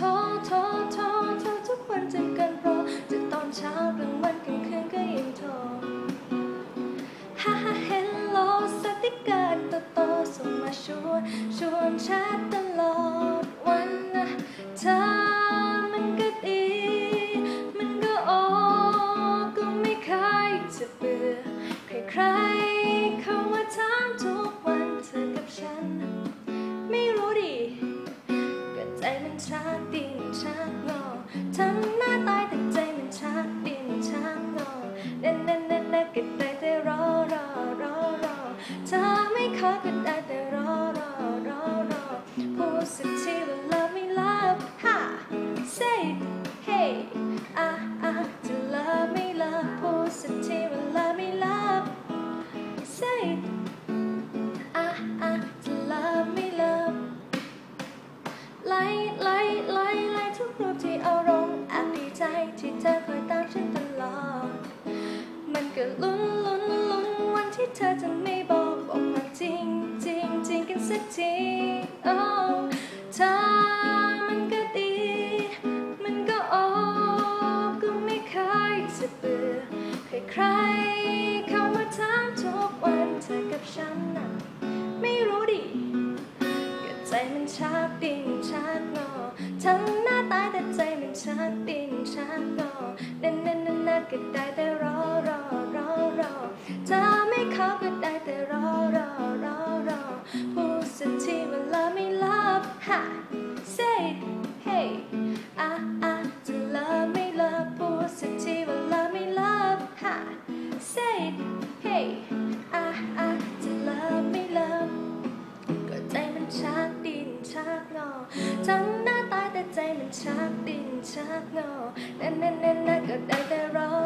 ท้อท้อท้อท้อทุกวันจนเกินรอจะตอนเช้ากลางวันกลางคืนก็ยังโทรฮ่าฮ่าเฮลโลสติกเกอร์โตโตส่งมาชวนชวนแชทตลอดวันนะเธอมันก็ดีมันก็โอก็ไม่เคยจะเบื่อใครๆเขามาถามทุกวันเธอกับฉัน ชักดินชักงอทำหน้าตายแต่ใจมันชักดินชักงอเน่นเน่นเน่นเน่นก็ได้แต่รอรอรอรอเธอไม่ขอก็ได้แต่รอรอรอรอพูดสักทีว่า ที่เธอจะไม่บอกบอกความจริงจริงจริงกันสักทีโอ้เธอมันก็ดี มันก็โอ้ก็ไม่เคยจะเบื่อใครๆเข้ามาถามทุกวันเธอกับฉันน่ะไม่รู้ดิก็ใจมันชักดิ้นชักงอทำ งอทั้งหน้าตาแต่ใจมันชักดินชักงอแน่นแน่นแน่นแน่นก็ได้แต่รอ